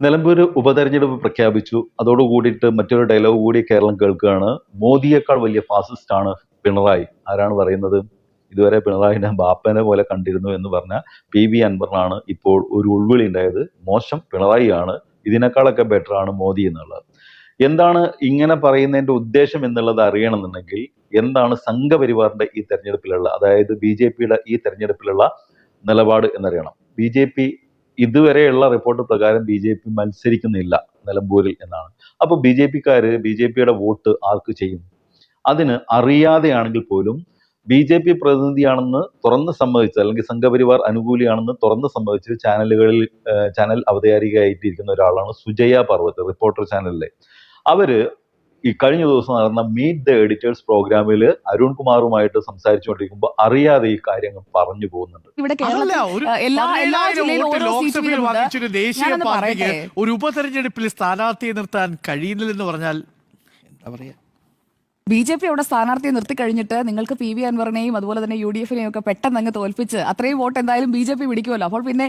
നിലമ്പൂർ ഉപതെരഞ്ഞെടുപ്പ് പ്രഖ്യാപിച്ചു. അതോടുകൂടിയിട്ട് മറ്റൊരു ഡയലോഗ് കൂടി കേരളം കേൾക്കുകയാണ്. മോദിയേക്കാൾ വലിയ ഫാസിസ്റ്റ് ആണ് പിണറായി. ആരാണ് പറയുന്നത്? ഇതുവരെ പിണറായി ഞാൻ ബാപ്പനെ പോലെ കണ്ടിരുന്നു എന്ന് പറഞ്ഞ പി വി അൻവറിനാണ് ഇപ്പോൾ ഒരു ഉൾവിളി ഉണ്ടായത്. മോശം പിണറായിയാണ്. ഇതിനേക്കാളൊക്കെ ബെറ്റർ ആണ് മോദി എന്നുള്ളത്. എന്താണ് ഇങ്ങനെ പറയുന്നതിന്റെ ഉദ്ദേശം എന്നുള്ളത് അറിയണമെന്നുണ്ടെങ്കിൽ എന്താണ് സംഘപരിവാറിന്റെ ഈ തെരഞ്ഞെടുപ്പിലുള്ള അതായത് ബി ജെ പിയുടെ ഈ തെരഞ്ഞെടുപ്പിലുള്ള നിലപാട് എന്നറിയണം. ബി ജെ പി ഇതുവരെയുള്ള റിപ്പോർട്ട് പ്രകാരം ബി ജെ പി മത്സരിക്കുന്നില്ല നിലമ്പൂരിൽ എന്നാണ്. അപ്പോൾ ബി ജെ പിക്കാർ ബി ജെ പിയുടെ വോട്ട് ആർക്ക് ചെയ്യും? അതിന് അറിയാതെയാണെങ്കിൽ പോലും ബി ജെ പി പ്രതിനിധിയാണെന്ന് തുറന്ന് സമ്മതിച്ച് അല്ലെങ്കിൽ സംഘപരിവാർ അനുകൂലിയാണെന്ന് തുറന്ന് സമ്മതിച്ച് ചാനലുകളിൽ ചാനൽ അവതാരികയായിട്ടിരിക്കുന്ന ഒരാളാണ് സുജയ പർവത് റിപ്പോർട്ടർ ചാനലിലെ അവർ ഈ കഴിഞ്ഞ ദിവസം നടന്ന മീറ്റ് ദ എഡിറ്റേഴ്സ് പ്രോഗ്രാമിൽ അരുൺ കുമാറുമായിട്ട് സംസാരിച്ചുകൊണ്ടിരിക്കുമ്പോൾ അറിയാതെ ഈ കാര്യങ്ങൾ പറഞ്ഞു പോകുന്നുണ്ട്. ലോക്സഭയിൽ വാങ്ങിച്ചൊരു ദേശീയ പാർട്ടിക്ക് ഒരു ഉപതെരഞ്ഞെടുപ്പിൽ സ്ഥാനാർത്ഥിയെ നിർത്താൻ കഴിയുന്നില്ലെന്ന് പറഞ്ഞാൽ എന്താ പറയാ? ബി ജെ പി അവിടെ സ്ഥാനാർത്ഥിയെ നിർത്തി കഴിഞ്ഞിട്ട് നിങ്ങൾക്ക് പി വി അൻവറിനെയും അതുപോലെ തന്നെ യു ഡി എഫിനെയും ഒക്കെ പെട്ടെന്ന് അങ്ങ് തോൽപ്പിച്ച് അത്രയും വോട്ട് എന്തായാലും ബി ജെ പി പിടിക്കുമല്ലോ. അപ്പോൾ പിന്നെ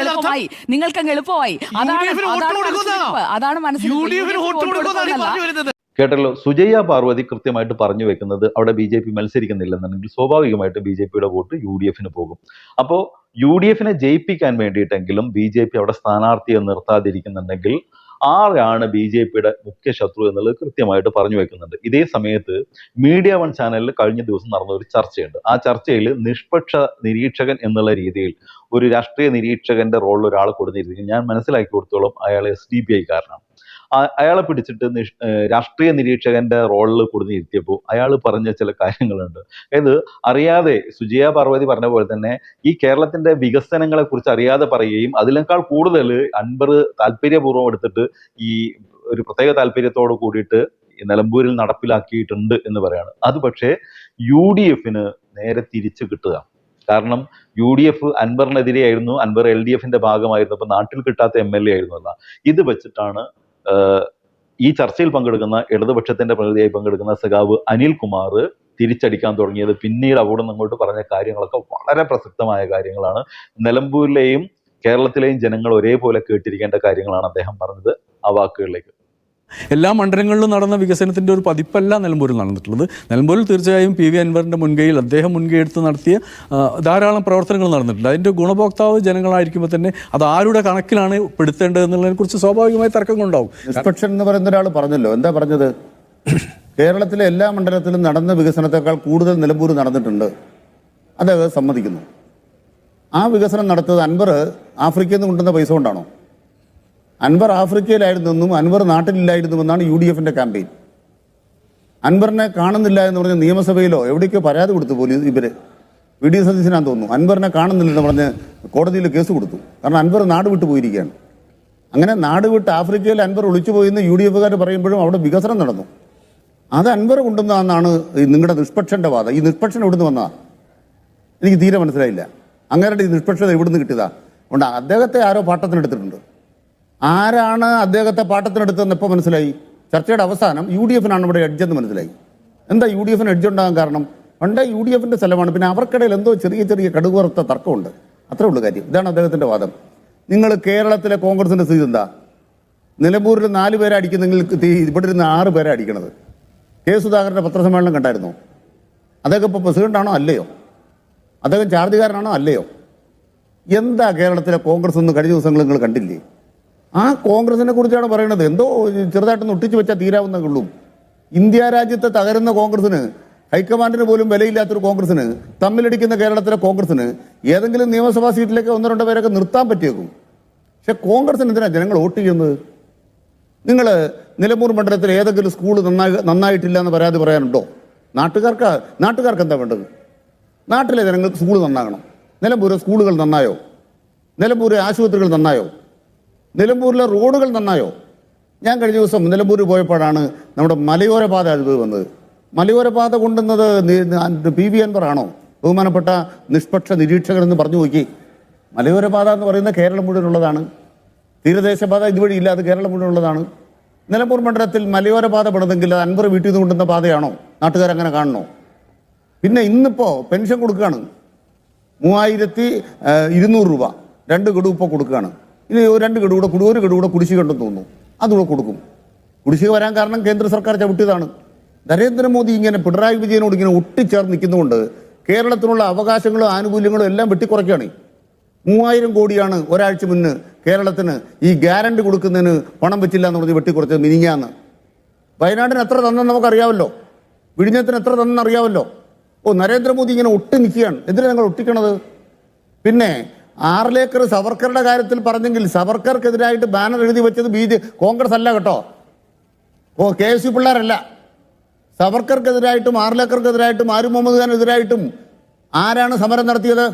എളുപ്പമായി നിങ്ങൾക്ക് അങ്ങ് എളുപ്പമായി. അതാണ് അതാണ് കൊടുക്കുന്നതാണോ? കേട്ടല്ലോ? സുജയ പാർവതി കൃത്യമായിട്ട് പറഞ്ഞു വെക്കുന്നത് അവിടെ ബി ജെ പി മത്സരിക്കുന്നില്ലെന്നുണ്ടെങ്കിൽ സ്വാഭാവികമായിട്ട് ബി ജെ പിയുടെ വോട്ട് യു ഡി എഫിന് പോകും. അപ്പോൾ യു ഡി എഫിനെ ജയിപ്പിക്കാൻ വേണ്ടിയിട്ടെങ്കിലും ബി ജെ പി അവിടെ സ്ഥാനാർത്ഥിയെ നിർത്താതിരിക്കുന്നുണ്ടെങ്കിൽ ആരാണ് ബി ജെ പിയുടെ മുഖ്യ ശത്രു എന്നുള്ളത് കൃത്യമായിട്ട് പറഞ്ഞു വെക്കുന്നുണ്ട്. ഇതേ സമയത്ത് മീഡിയ വൺ ചാനലിൽ കഴിഞ്ഞ ദിവസം നടന്ന ഒരു ചർച്ചയുണ്ട്. ആ ചർച്ചയിൽ നിഷ്പക്ഷ നിരീക്ഷകൻ എന്നുള്ള രീതിയിൽ ഒരു രാഷ്ട്രീയ നിരീക്ഷകന്റെ റോളിൽ ഒരാൾ കൊടുത്തിരിക്കും ഞാൻ മനസ്സിലാക്കി കൊടുത്തോളം അയാൾ എസ് ഡി പി ഐക്കാരനാണ് അയാളെ പിടിച്ചിട്ട് രാഷ്ട്രീയ നിരീക്ഷകന്റെ റോളിൽ കൊടുത്തിരുത്തിയപ്പോൾ അയാൾ പറഞ്ഞ ചില കാര്യങ്ങളുണ്ട്. അതായത് അറിയാതെ സുജയ പാർവതി പറഞ്ഞ പോലെ തന്നെ ഈ കേരളത്തിന്റെ വികസനങ്ങളെ കുറിച്ച് അറിയാതെ പറയുകയും അതിനേക്കാൾ കൂടുതൽ അൻപർ താല്പര്യപൂർവം എടുത്തിട്ട് ഈ ഒരു പ്രത്യേക താല്പര്യത്തോട് കൂടിയിട്ട് നിലമ്പൂരിൽ നടപ്പിലാക്കിയിട്ടുണ്ട് എന്ന് പറയാണ്. അത് പക്ഷേ യു ഡി എഫിന് നേരെ തിരിച്ചു കിട്ടുക. കാരണം യു ഡി എഫ് അൻവറിനെതിരെയായിരുന്നു അൻവർ എൽ ഡി എഫിന്റെ ഭാഗമായിരുന്നു അപ്പൊ നാട്ടിൽ കിട്ടാത്ത എം എൽ എ ആയിരുന്നു അല്ല ഇത് വെച്ചിട്ടാണ് ഈ ചർച്ചയിൽ പങ്കെടുക്കുന്ന ഇടതുപക്ഷത്തിന്റെ പ്രതിനിധിയായി പങ്കെടുക്കുന്ന സഖാവ് അനിൽകുമാർ തിരിച്ചടിക്കാൻ തുടങ്ങിയത് പിന്നീട് അവിടെ നിന്ന് അങ്ങോട്ട് പറഞ്ഞ കാര്യങ്ങളൊക്കെ വളരെ പ്രസക്തമായ കാര്യങ്ങളാണ്. നിലമ്പൂരിലെയും കേരളത്തിലെയും ജനങ്ങൾ ഒരേപോലെ കേട്ടിരിക്കേണ്ട കാര്യങ്ങളാണ് അദ്ദേഹം പറഞ്ഞത് ആ വാക്കുകളിലേക്ക്. എല്ലാ മണ്ഡലങ്ങളിലും നടന്ന വികസനത്തിന്റെ ഒരു പതിപ്പല്ല നിലമ്പൂരിൽ നടന്നിട്ടുള്ളത്. നിലമ്പൂരിൽ തീർച്ചയായും പി വി അൻവറിന്റെ മുൻകൈയിൽ അദ്ദേഹം മുൻകൈ എടുത്ത് നടത്തിയ ധാരാളം പ്രവർത്തനങ്ങൾ നടന്നിട്ടുണ്ട്. അതിന്റെ ഗുണഭോക്താവ് ജനങ്ങളായിരിക്കുമ്പോൾ തന്നെ അത് ആരുടെ കണക്കിലാണ് പെടുത്തേണ്ടത് എന്നുള്ളതിനെക്കുറിച്ച് സ്വാഭാവികമായി തർക്കങ്ങളുണ്ടാവും നിഷ്പക്ഷൻ എന്ന് പറയുന്ന ഒരാൾ പറഞ്ഞല്ലോ. എന്താ പറഞ്ഞത്? കേരളത്തിലെ എല്ലാ മണ്ഡലത്തിലും നടന്ന വികസനത്തെക്കാൾ കൂടുതൽ നിലമ്പൂർ നടന്നിട്ടുണ്ട്. അദ്ദേഹം സമ്മതിക്കുന്നു. ആ വികസനം നടത്തത് അൻവർ ആഫ്രിക്കയിൽ നിന്ന് കൊണ്ടുവന്ന പൈസ കൊണ്ടാണോ? അൻവർ ആഫ്രിക്കയിലായിരുന്നെന്നും അൻവർ നാട്ടിലില്ലായിരുന്നുവെന്നാണ് യു ഡി എഫിന്റെ ക്യാമ്പയിൻ. അൻവറിനെ കാണുന്നില്ല എന്ന് പറഞ്ഞ് നിയമസഭയിലോ എവിടേക്കോ പരാതി കൊടുത്തു പോലീസ് ഇവർ. വി. ഡി. സതീശനാന്ന് തോന്നുന്നു. അൻവറിനെ കാണുന്നില്ലെന്ന് പറഞ്ഞ് കോടതിയിൽ കേസ് കൊടുത്തു. കാരണം അൻവർ നാട് വിട്ടു പോയിരിക്കുകയാണ്. അങ്ങനെ നാട് വിട്ട് ആഫ്രിക്കയിൽ അൻവർ ഒളിച്ചു പോയെന്ന് യു ഡി എഫുകാർ പറയുമ്പോഴും അവിടെ വികസനം നടന്നു. അത് അൻവർ കൊണ്ടുവന്നതെന്നാണ് നിങ്ങളുടെ നിഷ്പക്ഷന്റെ വാദം. ഈ നിഷ്പക്ഷൻ എവിടുന്ന് വന്നതാ? എനിക്ക് തീരെ മനസ്സിലായില്ല. അങ്ങേരുടെ ഈ നിഷ്പക്ഷത എവിടുന്ന് കിട്ടിയതാ? അതുകൊണ്ട് അദ്ദേഹത്തെ ആരോ പാട്ടത്തിനെടുത്തിട്ടുണ്ട്. ആരാണ് അദ്ദേഹത്തെ പാട്ടത്തിനെടുത്തതെന്ന് ഇപ്പോൾ മനസ്സിലായി? ചർച്ചയുടെ അവസാനം യു ഡി എഫിനാണ് ഇവിടെ എഡ്ജെന്ന് മനസ്സിലായി. എന്താ യു ഡി എഫിന് എഡ്ജ് ഉണ്ടാകാൻ കാരണം? പണ്ടേ യു ഡി എഫിന്റെ സ്ഥലമാണ് പിന്നെ അവർക്കിടയിൽ എന്തോ ചെറിയ ചെറിയ കടുകുറത്ത തർക്കമുണ്ട്. അത്രേ ഉള്ളൂ കാര്യം. ഇതാണ് അദ്ദേഹത്തിന്റെ വാദം. നിങ്ങൾ കേരളത്തിലെ കോൺഗ്രസിന്റെ സ്ഥിതി എന്താ? നിലമ്പൂരിൽ നാല് പേരെ അടിക്കുന്നെങ്കിൽ ഇവിടെ ഇരുന്ന് ആറ് പേരെ അടിക്കണത്. കെ സുധാകരന്റെ പത്രസമ്മേളനം കണ്ടായിരുന്നു? അദ്ദേഹം ഇപ്പോൾ പ്രസിഡന്റാണോ അല്ലയോ? അദ്ദേഹം ചാർജുകാരനാണോ അല്ലയോ? എന്താ കേരളത്തിലെ കോൺഗ്രസ് ഒന്ന് കഴിഞ്ഞ ദിവസങ്ങൾ നിങ്ങൾ കണ്ടില്ലേ? ആ കോൺഗ്രസിനെ കുറിച്ചാണ് പറയുന്നത് എന്തോ ചെറുതായിട്ടൊന്ന് ഒട്ടിച്ചു വെച്ചാൽ തീരാവുന്ന ഉള്ളൂ. ഇന്ത്യ രാജ്യത്തെ തകരുന്ന കോൺഗ്രസിന് ഹൈക്കമാൻഡിന് പോലും വിലയില്ലാത്തൊരു കോൺഗ്രസിന് തമ്മിലടിക്കുന്ന കേരളത്തിലെ കോൺഗ്രസിന് ഏതെങ്കിലും നിയമസഭാ സീറ്റിലേക്ക് ഒന്നോ രണ്ടോ പേരൊക്കെ നിർത്താൻ പറ്റിയേക്കും. പക്ഷെ കോൺഗ്രസിന് എന്തിനാ ജനങ്ങൾ വോട്ട് ചെയ്യുന്നത്? നിങ്ങൾ നിലമ്പൂർ മണ്ഡലത്തിൽ ഏതെങ്കിലും സ്കൂൾ നന്നായി നന്നായിട്ടില്ല എന്ന് പരാതി പറയാനുണ്ടോ? നാട്ടുകാർക്ക് നാട്ടുകാർക്ക് എന്താ വേണ്ടത്? നാട്ടിലെ ജനങ്ങൾക്ക് സ്കൂൾ നന്നാകണം. നിലമ്പൂർ സ്കൂളുകൾ നന്നായോ? നിലമ്പൂർ ആശുപത്രികൾ നന്നായോ? നിലമ്പൂരിലെ റോഡുകൾ നന്നായോ? ഞാൻ കഴിഞ്ഞ ദിവസം നിലമ്പൂർ പോയപ്പോഴാണ് നമ്മുടെ മലയോര പാത അനുഭവം വന്നത് മലയോര പാത കൊണ്ടുവന്നത് പി വി അൻവറാണോ? ബഹുമാനപ്പെട്ട നിഷ്പക്ഷ നിരീക്ഷകൻ എന്ന് പറഞ്ഞു നോക്കി. മലയോര പാത എന്ന് പറയുന്നത് കേരളം മുഴുവനുള്ളതാണ്. തീരദേശ പാത ഇതുവഴി ഇല്ല അത് കേരളം മുഴുവനുള്ളതാണ്. നിലമ്പൂർ മണ്ഡലത്തിൽ മലയോര പാത പെടുന്നെങ്കിൽ അത് അൻവർ വീട്ടിൽ നിന്ന് കൊണ്ടുവന്ന പാതയാണോ? നാട്ടുകാരങ്ങനെ കാണണോ? പിന്നെ ഇന്നിപ്പോ പെൻഷൻ കൊടുക്കുകയാണ്. മൂവായിരത്തി ഇരുന്നൂറ് രൂപ. രണ്ട് ഗഡു ഇപ്പോൾ കൊടുക്കുകയാണ്. ഒരു രണ്ട് ഗഡു കുടി- ഒരു ഗഡു കൂടെ കുടിശ്ശിക ഉണ്ടെന്ന് തോന്നുന്നു. അതുകൂടെ കൊടുക്കും. കുടിശ്ശിക വരാൻ കാരണം കേന്ദ്ര സർക്കാർ ചവിട്ടിയതാണ്. നരേന്ദ്രമോദി ഇങ്ങനെ പിണറായി വിജയനോട് ഇങ്ങനെ ഒട്ടിച്ചേർന്ന് നിൽക്കുന്നതുകൊണ്ട് കേരളത്തിനുള്ള അവകാശങ്ങളും ആനുകൂല്യങ്ങളും എല്ലാം വെട്ടിക്കുറയ്ക്കുകയാണ്. മൂവായിരം കോടിയാണ് ഒരാഴ്ച മുന്ന് കേരളത്തിന് ഈ ഗ്യാരണ്ടി കൊടുക്കുന്നതിന് പണം വെച്ചില്ല എന്ന് പറഞ്ഞ് വെട്ടിക്കുറച്ചത് മിനിങ്ങാന്ന്. വയനാടിന് എത്ര തന്നെന്ന് നമുക്കറിയാമല്ലോ. വിഴിഞ്ഞത്തിന് എത്ര തന്നെന്ന് അറിയാമല്ലോ. ഓ നരേന്ദ്രമോദി ഇങ്ങനെ ഒട്ടി നിൽക്കുകയാണ്. എന്തിനാണ് ഞങ്ങൾ ഒട്ടിക്കണത്? പിന്നെ ആറിലേക്കർ സവർക്കറുടെ കാര്യത്തിൽ പറഞ്ഞെങ്കിൽ സവർക്കർക്കെതിരായിട്ട് ബാനർ എഴുതി വെച്ചത് ബി ജെ കോൺഗ്രസ് അല്ല കേട്ടോ. ഓ കെ എസ് യു പിള്ളേരല്ല. സവർക്കർക്കെതിരായിട്ടും ആറിലേക്കർക്കെതിരായിട്ടും ആരു മുഹമ്മദ് ഖാനെതിരായിട്ടും ആരാണ് സമരം നടത്തിയത്?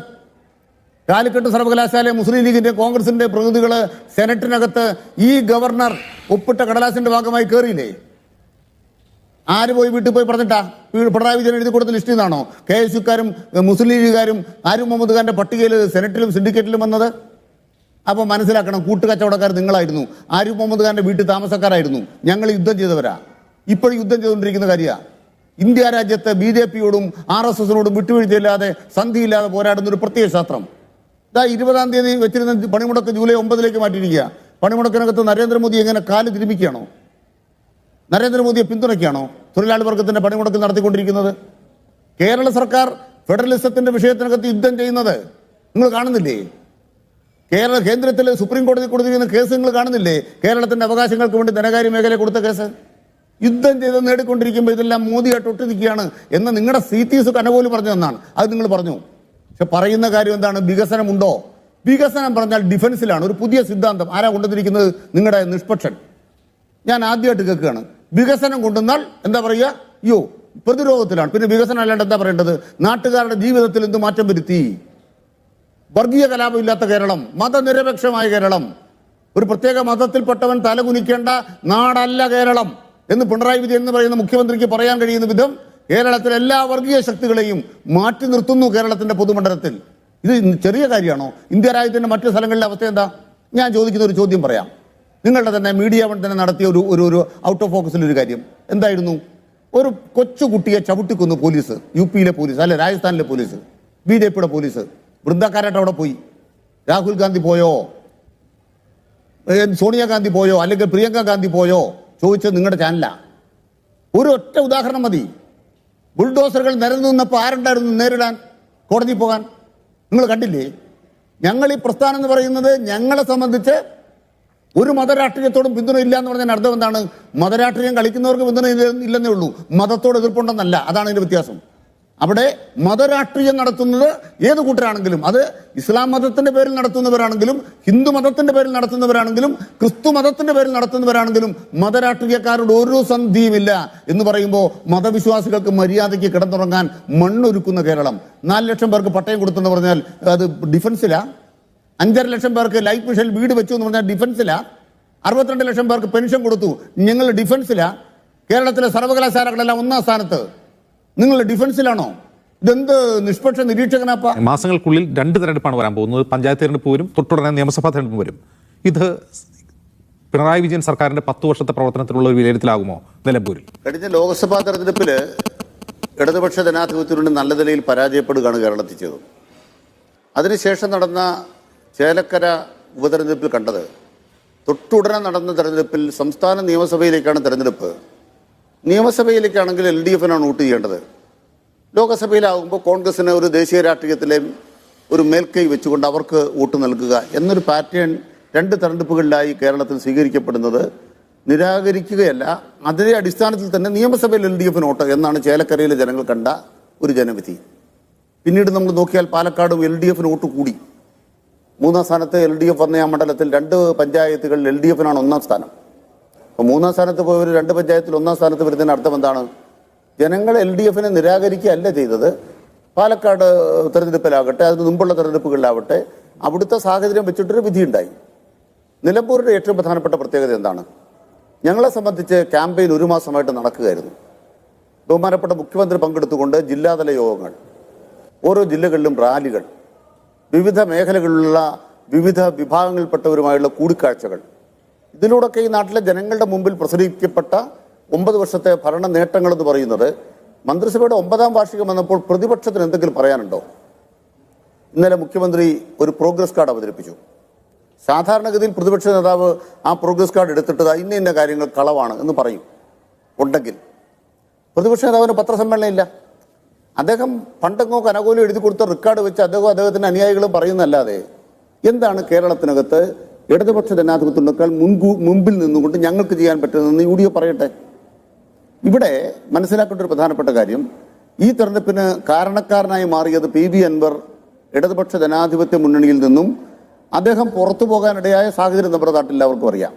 കാലിക്കട്ട് സർവകലാശാല മുസ്ലിം ലീഗിന്റെ കോൺഗ്രസിന്റെ പ്രതിനിധികൾ സെനറ്റിനകത്ത് ഈ ഗവർണർ ഒപ്പിട്ട കടലാസിന്റെ ഭാഗമായി കയറിയില്ലേ ആര് പോയി വീട്ടിൽ പോയി പറഞ്ഞിട്ടാ? പിണറായി വിജയൻ എഴുതി കൊടുത്ത ലിസ്റ്റിൽ നിന്നാണോ? കെ എസ് യുക്കാരും മുസ്ലിം ലീഗുകാരും ആരും മുഹമ്മദ് ഖാന്റെ പട്ടികയിൽ സെനറ്റിലും സിൻഡിക്കേറ്റിലും വന്നത്? അപ്പോൾ മനസ്സിലാക്കണം കൂട്ടുകച്ചവടക്കാർ നിങ്ങളായിരുന്നു. ആരും മുഹമ്മദ് ഖാന്റെ വീട്ടിൽ താമസക്കാരായിരുന്നു. ഞങ്ങൾ യുദ്ധം ചെയ്തവരാ. ഇപ്പോഴും യുദ്ധം ചെയ്തുകൊണ്ടിരിക്കുന്ന കാര്യമാണ് ഇന്ത്യ രാജ്യത്ത് ബി ജെ പിയോടും ആർ എസ് എസിനോടും വിട്ടുവീഴ്ചയില്ലാതെ സന്ധിയില്ലാതെ പോരാടുന്ന ഒരു പ്രത്യേക ശാസ്ത്രം. ഇതാ ഇരുപതാം തീയതി വെച്ചിരുന്ന പണിമുടക്ക് ജൂലൈ ഒമ്പതിലേക്ക് മാറ്റിയിരിക്കുക പണിമുടക്കിനകത്ത് നരേന്ദ്രമോദി എങ്ങനെ കാൽ തിരുമിക്കുകയാണോ നരേന്ദ്രമോദിയെ പിന്തുണയ്ക്കുകയാണോ? തൊഴിലാളി വർഗത്തിന്റെ പണിമുടക്കിൽ നടത്തിക്കൊണ്ടിരിക്കുന്നത്? കേരള സർക്കാർ ഫെഡറലിസത്തിന്റെ വിഷയത്തിനകത്ത് യുദ്ധം ചെയ്യുന്നത് നിങ്ങൾ കാണുന്നില്ലേ? കേരള കേന്ദ്രത്തിൽ സുപ്രീം കോടതി കൊടുത്തിരിക്കുന്ന കേസ് നിങ്ങൾ കാണുന്നില്ലേ? കേരളത്തിന്റെ അവകാശങ്ങൾക്ക് വേണ്ടി ധനകാര്യ മേഖലയിൽ കൊടുത്ത കേസ്. യുദ്ധം ചെയ്ത് നേടിക്കൊണ്ടിരിക്കുമ്പോൾ ഇതെല്ലാം മോദിയായിട്ട് ഒട്ടി നിൽക്കുകയാണ് എന്ന് നിങ്ങളുടെ സി ടി എസ് കനകോൽ പറഞ്ഞു തന്നാണ് അത് നിങ്ങൾ പറഞ്ഞു. പക്ഷെ പറയുന്ന കാര്യം എന്താണ്? വികസനമുണ്ടോ? വികസനം പറഞ്ഞാൽ ഡിഫൻസിലാണ് ഒരു പുതിയ സിദ്ധാന്തം. ആരാ കൊണ്ടുവന്നിരിക്കുന്നത്? നിങ്ങളുടെ നിഷ്പക്ഷൻ. ഞാൻ ആദ്യമായിട്ട് കേൾക്കുകയാണ്. വികസനം കൊണ്ടുവന്നാൽ എന്താ പറയുക? യോ പ്രതിരോധത്തിലാണ്. പിന്നെ വികസനം അല്ലാണ്ട് എന്താ പറയേണ്ടത്? നാട്ടുകാരുടെ ജീവിതത്തിൽ എന്ത് മാറ്റം വരുത്തി? വർഗീയ കലാപം ഇല്ലാത്ത കേരളം മതനിരപേക്ഷമായ കേരളം. ഒരു പ്രത്യേക മതത്തിൽപ്പെട്ടവൻ തലകുനിക്കേണ്ട നാടല്ല കേരളം എന്ന് പിണറായി വിജയൻ എന്ന് പറയുന്ന മുഖ്യമന്ത്രിക്ക് പറയാൻ കഴിയുന്ന വിധം കേരളത്തിലെ എല്ലാ വർഗീയ ശക്തികളെയും മാറ്റി നിർത്തുന്നു കേരളത്തിന്റെ പൊതുമണ്ഡലത്തിൽ. ഇത് ചെറിയ കാര്യമാണോ? ഇന്ത്യ രാജ്യത്തിന്റെ മറ്റു സ്ഥലങ്ങളിലെ അവസ്ഥ എന്താ? ഞാൻ ചോദിക്കുന്ന ഒരു ചോദ്യം പറയാം. നിങ്ങളുടെ തന്നെ മീഡിയ വൺ തന്നെ നടത്തിയ ഒരു ഒരു ഒരു ഔട്ട് ഓഫ് ഫോക്കസിൽ ഒരു കാര്യം. എന്തായിരുന്നു? ഒരു കൊച്ചുകുട്ടിയെ ചവിട്ടിക്കൊന്നു പോലീസ് യു പിയിലെ പോലീസ് അല്ലെ രാജസ്ഥാനിലെ പോലീസ് ബി ജെ പിയുടെ പോലീസ്. വൃന്ദക്കാരായിട്ട് അവിടെ പോയി. രാഹുൽ ഗാന്ധി പോയോ? സോണിയാഗാന്ധി പോയോ? അല്ലെങ്കിൽ പ്രിയങ്ക ഗാന്ധി പോയോ? ചോദിച്ചത് നിങ്ങളുടെ ചാനലാ ഒരു ഒറ്റ ഉദാഹരണം മതി. ബുൾഡോസറുകൾ നിരന്നു നിന്നപ്പോൾ ആരുണ്ടായിരുന്നു നേരിടാൻ? കോടതി പോകാൻ. നിങ്ങൾ കണ്ടില്ലേ? ഞങ്ങൾ ഈ പ്രസ്ഥാനം എന്ന് പറയുന്നത് ഞങ്ങളെ സംബന്ധിച്ച് ഒരു മതരാഷ്ട്രീയത്തോടും പിന്തുണ ഇല്ല എന്ന് പറഞ്ഞാൽ അർത്ഥം എന്താണ്? മതരാഷ്ട്രീയം കളിക്കുന്നവർക്ക് പിന്തുണ ഇല്ല- ഇല്ലെന്നേ ഉള്ളൂ. മതത്തോട് എതിർപ്പുണ്ടെന്നല്ല. അതാണ് ഇതിന്റെ വ്യത്യാസം. അവിടെ മതരാഷ്ട്രീയം നടത്തുന്നത് ഏത് കൂട്ടരാണെങ്കിലും അത് ഇസ്ലാം മതത്തിന്റെ പേരിൽ നടത്തുന്നവരാണെങ്കിലും ഹിന്ദു മതത്തിന്റെ പേരിൽ നടത്തുന്നവരാണെങ്കിലും ക്രിസ്തു മതത്തിന്റെ പേരിൽ നടത്തുന്നവരാണെങ്കിലും മതരാഷ്ട്രീയക്കാരുടെ ഒരു സന്ധിയുമില്ല എന്ന് പറയുമ്പോൾ മതവിശ്വാസികൾക്ക് മര്യാദയ്ക്ക് കിടന്നുറങ്ങാൻ മണ്ണൊരുക്കുന്ന കേരളം. നാല് ലക്ഷം പേർക്ക് പട്ടയം കൊടുത്തെന്ന് പറഞ്ഞാൽ അത് ഡിഫൻസിലാ അഞ്ചര ലക്ഷം പേർക്ക് ലൈഫ് മിഷൻ വീട് വെച്ചു എന്ന് പറഞ്ഞാൽ ഡിഫൻസിലാണ് അറുപത്തിരണ്ട് ലക്ഷം പേർക്ക് പെൻഷൻ കൊടുത്തു. നിങ്ങൾ ഡിഫൻസിലാണ് കേരളത്തിലെ സർവകലാശാലകളെല്ലാം ഒന്നാം സ്ഥാനത്ത്. നിങ്ങൾ ഡിഫൻസിലാണോ? ഇതെന്ത് നിഷ്പക്ഷ നിരീക്ഷകനാപ്പ? മാസങ്ങൾക്കുള്ളിൽ രണ്ട് തെരഞ്ഞെടുപ്പാണ് വരാൻ പോകുന്നത്. പഞ്ചായത്ത് തെരഞ്ഞെടുപ്പ് വരും തൊട്ടുടനെ നിയമസഭാ തെരഞ്ഞെടുപ്പ് വരും. ഇത് പിണറായി വിജയൻ സർക്കാരിന്റെ പത്ത് വർഷത്തെ പ്രവർത്തനത്തിലുള്ള ഒരു വിലയിരുത്തലാകുമോ നിലമ്പൂരിൽ? കഴിഞ്ഞ ലോക്സഭാ തെരഞ്ഞെടുപ്പിൽ ഇടതുപക്ഷ ജനാധിപത്യത്തിനുണ്ട് നല്ല നിലയിൽ പരാജയപ്പെടുകയാണ് കേരളത്തിൽ ചെയ്തത്. അതിനുശേഷം നടന്ന ചേലക്കര ഉപതെരഞ്ഞെടുപ്പിൽ കണ്ടത് തൊട്ടുടനെ നടന്ന തെരഞ്ഞെടുപ്പിൽ സംസ്ഥാന നിയമസഭയിലേക്കാണ് തെരഞ്ഞെടുപ്പ്. നിയമസഭയിലേക്കാണെങ്കിൽ എൽ ഡി എഫിനാണ് വോട്ട് ചെയ്യേണ്ടത്. ലോകസഭയിലാകുമ്പോൾ കോൺഗ്രസിന് ഒരു ദേശീയ രാഷ്ട്രീയത്തിലെ ഒരു മേൽക്കൈ വെച്ചുകൊണ്ട് അവർക്ക് വോട്ട് നൽകുക എന്നൊരു പാറ്റേൺ രണ്ട് തെരഞ്ഞെടുപ്പുകളിലായി കേരളത്തിൽ സ്വീകരിക്കപ്പെടുന്നത് നിരാകരിക്കുകയല്ല അതിന്റെ അടിസ്ഥാനത്തിൽ തന്നെ നിയമസഭയിൽ എൽ ഡി എഫിന് വോട്ട് എന്നാണ് ചേലക്കരയിലെ ജനങ്ങൾ കണ്ട ഒരു ജനവിധി. പിന്നീട് നമ്മൾ നോക്കിയാൽ പാലക്കാടും എൽ ഡി എഫിന് വോട്ട് കൂടി. മൂന്നാം സ്ഥാനത്ത് എൽ ഡി എഫ് വന്ന ആ മണ്ഡലത്തിൽ രണ്ട് പഞ്ചായത്തുകളിൽ എൽ ഡി എഫിനാണ് ഒന്നാം സ്ഥാനം. അപ്പോൾ മൂന്നാം സ്ഥാനത്ത് പോയവർ രണ്ട് പഞ്ചായത്തിൽ ഒന്നാം സ്ഥാനത്ത് വരുന്നതിന് അർത്ഥം എന്താണ്? ജനങ്ങൾ എൽ ഡി എഫിനെ നിരാകരിക്കുകയല്ല ചെയ്തത്. പാലക്കാട് തെരഞ്ഞെടുപ്പിലാകട്ടെ അതിന് മുമ്പുള്ള തെരഞ്ഞെടുപ്പുകളിലാവട്ടെ അവിടുത്തെ സാഹചര്യം വെച്ചിട്ടൊരു വിധിയുണ്ടായി. നിലമ്പൂരിന്റെ ഏറ്റവും പ്രധാനപ്പെട്ട പ്രത്യേകത എന്താണ്? ഞങ്ങളെ സംബന്ധിച്ച് ക്യാമ്പയിൻ ഒരു മാസമായിട്ട് നടക്കുകയായിരുന്നു. ബഹുമാനപ്പെട്ട മുഖ്യമന്ത്രി പങ്കെടുത്തുകൊണ്ട് ജില്ലാതല യോഗങ്ങൾ ഓരോ ജില്ലകളിലും റാലികൾ വിവിധ മേഖലകളിലുള്ള വിവിധ വിഭാഗങ്ങളിൽപ്പെട്ടവരുമായുള്ള കൂടിക്കാഴ്ചകൾ. ഇതിലൂടെയൊക്കെ ഈ നാട്ടിലെ ജനങ്ങളുടെ മുമ്പിൽ പ്രസരിക്കപ്പെട്ട ഒമ്പത് വർഷത്തെ ഭരണ നേട്ടങ്ങൾ എന്ന് പറയുന്നത് മന്ത്രിസഭയുടെ ഒമ്പതാം വാർഷികം വന്നപ്പോൾ പ്രതിപക്ഷത്തിന് എന്തെങ്കിലും പറയാനുണ്ടോ? ഇന്നലെ മുഖ്യമന്ത്രി ഒരു പ്രോഗ്രസ് കാർഡ് അവതരിപ്പിച്ചു. സാധാരണഗതിയിൽ പ്രതിപക്ഷ നേതാവ് ആ പ്രോഗ്രസ് കാർഡ് എടുത്തിട്ട് ഇന്ന ഇന്ന കാര്യങ്ങൾ കളവാണ് എന്ന് പറയും. ഉണ്ടെങ്കിൽ. പ്രതിപക്ഷ നേതാവിന് പത്രസമ്മേളനം ഇല്ല. അദ്ദേഹം പണ്ടെങ്ങോ കനകോലം എഴുതി കൊടുത്ത റെക്കോർഡ് വെച്ച് അദ്ദേഹം അദ്ദേഹത്തിന്റെ അനുയായികളും പറയുന്നല്ലാതെ എന്താണ് കേരളത്തിനകത്ത് ഇടതുപക്ഷ ജനാധിപത്യത്തിനേക്കാൾ മുൻകൂ മുമ്പിൽ നിന്നുകൊണ്ട് ഞങ്ങൾക്ക് ചെയ്യാൻ പറ്റുന്നതെന്ന് യു ഡി എഫ് പറയട്ടെ? ഇവിടെ മനസ്സിലാക്കേണ്ട ഒരു പ്രധാനപ്പെട്ട കാര്യം ഈ തെരഞ്ഞെടുപ്പിന് കാരണക്കാരനായി മാറിയത് പി വി അൻവർ ഇടതുപക്ഷ ജനാധിപത്യ മുന്നണിയിൽ നിന്നും അദ്ദേഹം പുറത്തു പോകാനിടയായ സാഹചര്യം നമ്മുടെ നാട്ടിൽ എല്ലാവർക്കും അറിയാം.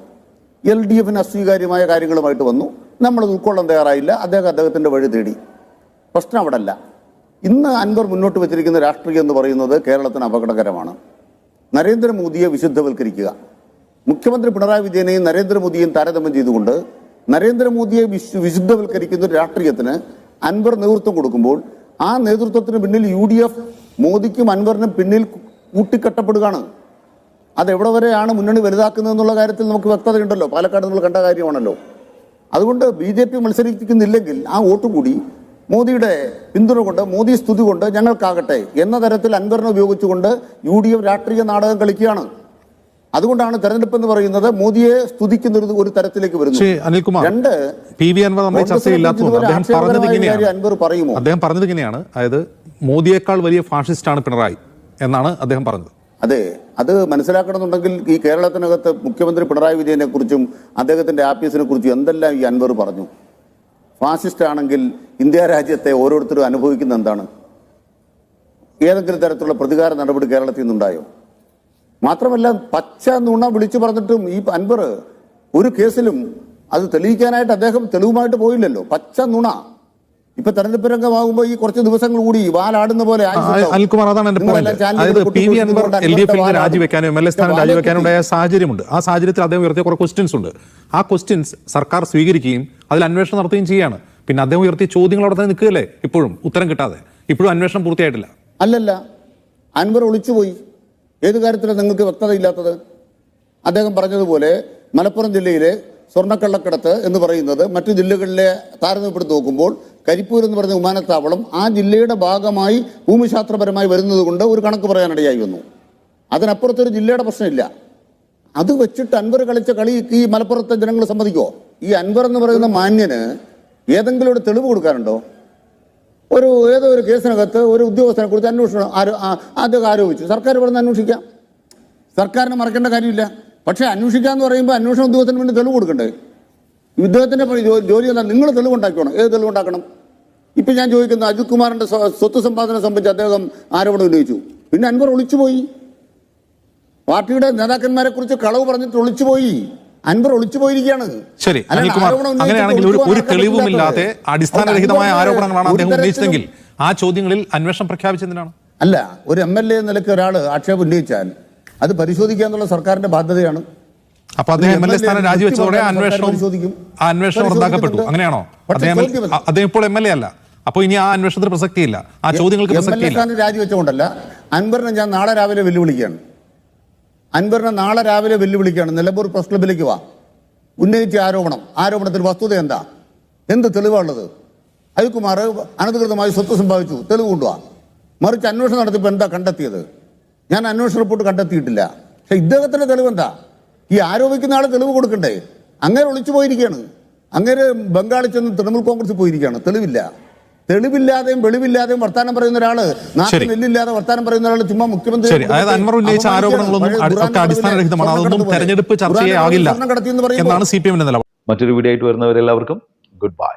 എൽ ഡി എഫിന് അസ്വീകാര്യമായ കാര്യങ്ങളുമായിട്ട് വന്നു. നമ്മളത് ഉൾക്കൊള്ളാൻ തയ്യാറായില്ല. അദ്ദേഹം അദ്ദേഹത്തിന്റെ വഴി തേടി. പ്രശ്നം അവിടെ അല്ല ഇന്ന് അൻവർ മുന്നോട്ട് വെച്ചിരിക്കുന്ന രാഷ്ട്രീയം എന്ന് പറയുന്നത് കേരളത്തിന് അപകടകരമാണ്. നരേന്ദ്രമോദിയെ വിശുദ്ധവൽക്കരിക്കുക. മുഖ്യമന്ത്രി പിണറായി വിജയനെയും നരേന്ദ്രമോദിയെയും താരതമ്യം ചെയ്തുകൊണ്ട് നരേന്ദ്രമോദിയെ വിശു വിശുദ്ധവൽക്കരിക്കുന്ന ഒരു രാഷ്ട്രീയത്തിന് അൻവർ നേതൃത്വം കൊടുക്കുമ്പോൾ ആ നേതൃത്വത്തിന് പിന്നിൽ യു ഡി എഫ് മോദിക്കും അൻവറിനും പിന്നിൽ കൂട്ടിക്കെട്ടപ്പെടുകയാണ്. അത് എവിടെ വരെയാണ് മുന്നണി വലുതാക്കുന്നത് എന്നുള്ള കാര്യത്തിൽ നമുക്ക് വ്യക്തതയുണ്ടല്ലോ. പാലക്കാട് നമ്മൾ കണ്ട കാര്യമാണല്ലോ. അതുകൊണ്ട് ബി ജെ പി മത്സരിക്കുന്നില്ലെങ്കിൽ ആ വോട്ട് കൂടി മോദിയുടെ പിന്തുണ കൊണ്ട് മോദി സ്തുതി കൊണ്ട് ഞങ്ങൾക്കാകട്ടെ എന്ന തരത്തിൽ അൻവറിനെ ഉപയോഗിച്ചുകൊണ്ട് യു ഡി എഫ് രാഷ്ട്രീയ നാടകം കളിക്കുകയാണ്. അതുകൊണ്ടാണ് തെരഞ്ഞെടുപ്പ് എന്ന് പറയുന്നത് മോദിയെ സ്തുതിക്കുന്ന ഒരു- തരത്തിലേക്ക് വരുന്നത്. രണ്ട് പി വി അൻവർ അൻവർ പറയുമോ? അദ്ദേഹം പറഞ്ഞത് ഇങ്ങനെയാണ്. അതായത് മോദിയേക്കാൾ വലിയ ഫാഷിസ്റ്റാണ് പിണറായി എന്നാണ് അദ്ദേഹം പറഞ്ഞത്. അതെ അത് മനസ്സിലാക്കണമെന്നുണ്ടെങ്കിൽ ഈ കേരളത്തിനകത്ത് മുഖ്യമന്ത്രി പിണറായി വിജയനെ കുറിച്ചും അദ്ദേഹത്തിന്റെ ആപ്പീസിനെ കുറിച്ചും എന്തെല്ലാം ഈ അൻവർ പറഞ്ഞു? ഫാസിസ്റ്റ് ആണെങ്കിൽ ഇന്ത്യ രാജ്യത്തെ ഓരോരുത്തരും അനുഭവിക്കുന്ന എന്താണ്? ഏതെങ്കിലും തരത്തിലുള്ള പ്രതികാര നടപടി കേരളത്തിൽ നിന്നുണ്ടായോ? മാത്രമല്ല പച്ച നുണ വിളിച്ചു പറഞ്ഞിട്ടും ഈ അൻവർ ഒരു കേസിലും അത് തെളിയിക്കാനായിട്ട് അദ്ദേഹം തെളിവുമായിട്ട് പോയില്ലല്ലോ. പച്ച നുണ. ഇപ്പൊ തെരഞ്ഞെടുപ്പ് രംഗമാകുമ്പോൾ ഈ കുറച്ച് ദിവസങ്ങൾ കൂടി വാലാടുന്ന പോലെ. അനിൽകുമാർ അതാണ് എന്റെ പോയിന്റ് അതായത് P V Anvar L D എഫിൽ. രാജിവെക്കാനും എം എൽ എ സ്ഥാനം വാലാടും. രാജിവെക്കാനുണ്ടായ സാഹചര്യമുണ്ട്. ആ സാഹചര്യത്തിൽ അദ്ദേഹം ഉയർത്തിയ കുറെ ക്വസ്റ്റ്യൻസ് ഉണ്ട്. ആ ക്വസ്റ്റ്യൻസ് സർക്കാർ സ്വീകരിക്കുകയും അതിൽ അന്വേഷണം നടത്തുകയും ചെയ്യാണ് പിന്നെ അദ്ദേഹം ഉയർത്തിയ ചോദ്യങ്ങൾ അവിടെ തന്നെ നിൽക്കുകയല്ലേ ഇപ്പോഴും? ഉത്തരം കിട്ടാതെ. ഇപ്പോഴും അന്വേഷണം പൂർത്തിയായിട്ടില്ല. അല്ലല്ല. അൻവർ ഒളിച്ചുപോയി. ഏത് കാര്യത്തിലാണ് നിങ്ങൾക്ക് വ്യക്തത ഇല്ലാത്തത്? അദ്ദേഹം പറഞ്ഞതുപോലെ മലപ്പുറം ജില്ലയിലെ സ്വർണക്കള്ളക്കടത്ത് എന്ന് പറയുന്നത് മറ്റു ജില്ലകളിലെ താരതമ്യപ്പെടുത്തി നോക്കുമ്പോൾ കരിപ്പൂർ എന്ന് പറയുന്ന വിമാനത്താവളം ആ ജില്ലയുടെ ഭാഗമായി ഭൂമിശാസ്ത്രപരമായി വരുന്നത് കൊണ്ട് ഒരു കണക്ക് പറയാനിടയായി വന്നു അതിനപ്പുറത്തൊരു ജില്ലയുടെ പ്രശ്നമില്ല. അത് വെച്ചിട്ട് അൻവർ കളിച്ച കളി ഈ മലപ്പുറത്തെ ജനങ്ങൾ സമ്മതിക്കുമോ ഈ അൻവർ എന്ന് പറയുന്ന മാന്യന് ഏതെങ്കിലും ഒരു തെളിവ് കൊടുക്കാനുണ്ടോ? ഒരു ഏതോ ഒരു കേസിനകത്ത് ഒരു ഉദ്യോഗസ്ഥനെ കുറിച്ച് അന്വേഷണം അദ്ദേഹം ആരോപിച്ചു. സർക്കാർ പറഞ്ഞ് അന്വേഷിക്കാം. സർക്കാരിന് മറക്കേണ്ട കാര്യമില്ല. പക്ഷേ അന്വേഷിക്കാന്ന് പറയുമ്പോൾ അന്വേഷണ ഉദ്യോഗസ്ഥന് വേണ്ടി തെളിവ് കൊടുക്കണ്ടേ? ഇദ്ദേഹത്തിന്റെ ജോലി എന്താ നിങ്ങൾ തെളിവുണ്ടാക്കണം ഏത് തെളിവ് തെളിവുണ്ടാക്കണം? ഇപ്പൊ ഞാൻ ചോദിക്കുന്ന അജിത് കുമാറിന്റെ സ്വ- സ്വത്ത് സമ്പാദനം സംബന്ധിച്ച് അദ്ദേഹം ആരോപണം ഉന്നയിച്ചു. പിന്നെ അൻവർ ഒളിച്ചുപോയി. പാർട്ടിയുടെ നേതാക്കന്മാരെ കുറിച്ച് കളവ് പറഞ്ഞിട്ട് ഒളിച്ചുപോയി. അൻവർ ശരി അനിൽകുമാർ ആരോപണം ഉന്നയിച്ചിട്ട് അങ്ങനെയാണെങ്കിൽ ഒരു ഒരു തെളിവുമില്ലാതെ അടിസ്ഥാനരഹിതമായ ആരോപണങ്ങളാണ് അദ്ദേഹം ഉന്നയിച്ചതെങ്കിൽ ആ ചോദ്യങ്ങളിൽ അന്വേഷണം പ്രഖ്യാപിച്ചെന്തിനാണ്? അല്ല ഒരു എം എൽ എ നിലയ്ക്ക് ഒരാൾ ആക്ഷേപം ഉന്നയിച്ചാൽ അത് പരിശോധിക്കുക എന്നുള്ള സർക്കാരിന്റെ ബാധ്യതയാണ്. അപ്പൊ അദ്ദേഹം എം എൽ എ സ്ഥാനം രാജിവെച്ചതോടെ അന്വേഷണം അന്വേഷണം റദ്ദാക്കപ്പെട്ടു. അങ്ങനെയാണോ? അദ്ദേഹം അദ്ദേഹം ഇപ്പോൾ എം എൽ എ അല്ല. അപ്പൊ ഇനി ആ അന്വേഷണത്തിന് പ്രസക്തിയില്ല. ആ ചോദ്യങ്ങൾക്ക് പ്രസക്തിയില്ല. രാജിവെച്ചുകൊണ്ടല്ല അൻവറിനെ ഞാൻ നാളെ രാവിലെ വെല്ലുവിളിക്കുകയാണ്. അൻവറിനെ നാളെ രാവിലെ വെല്ലുവിളിക്കുകയാണ്. നിലമ്പൂർ പ്രസ് ക്ലബിലേക്ക് വാ. ഉന്നയിച്ച ആരോപണം ആരോപണത്തിൽ വസ്തുത എന്താ? എന്ത് തെളിവാണുള്ളത്? അയ്യകുമാർ അനധികൃതമായി സ്വത്ത് സമ്പാദിച്ചു തെളിവ് കൊണ്ടുവാ. മറിച്ച് അന്വേഷണം നടത്തിയപ്പോൾ എന്താ കണ്ടെത്തിയത്? ഞാൻ അന്വേഷണ റിപ്പോർട്ട് കണ്ടെത്തിയിട്ടില്ല. പക്ഷെ ഇദ്ദേഹത്തിന്റെ തെളിവ് എന്താ? ഈ ആരോപിക്കുന്ന ആളെ തെളിവ് കൊടുക്കണ്ടേ? അങ്ങനെ ഒളിച്ചു പോയിരിക്കുകയാണ്. അങ്ങനെ ബംഗാളിൽ ചെന്ന് തൃണമൂൽ കോൺഗ്രസ് പോയിരിക്കുകയാണ്. തെളിവില്ല. തെളിവില്ലാതെയും വെളിവില്ലാതെയും വർത്താനം പറയുന്ന ഒരാൾ നാട്ടിൽ. നെല്ലില്ലാതെ വർത്താനം പറയുന്ന ഒരാൾ ചുമ്മാ മുഖ്യമന്ത്രി ശരി. അതായത് അൻവർ ഉന്നയിച്ച ആരോപണങ്ങളൊന്നും അടിസ്ഥാനരഹിതമാണ്. അതൊന്നും തെരഞ്ഞെടുപ്പ് ചർച്ചയാകില്ല എന്നാണ് സി പി എമ്മിന്റെ നിലപാട്. മറ്റൊരു വീഡിയോ ആയിട്ട് വരുന്നവരെല്ലാവർക്കും ഗുഡ് ബൈ.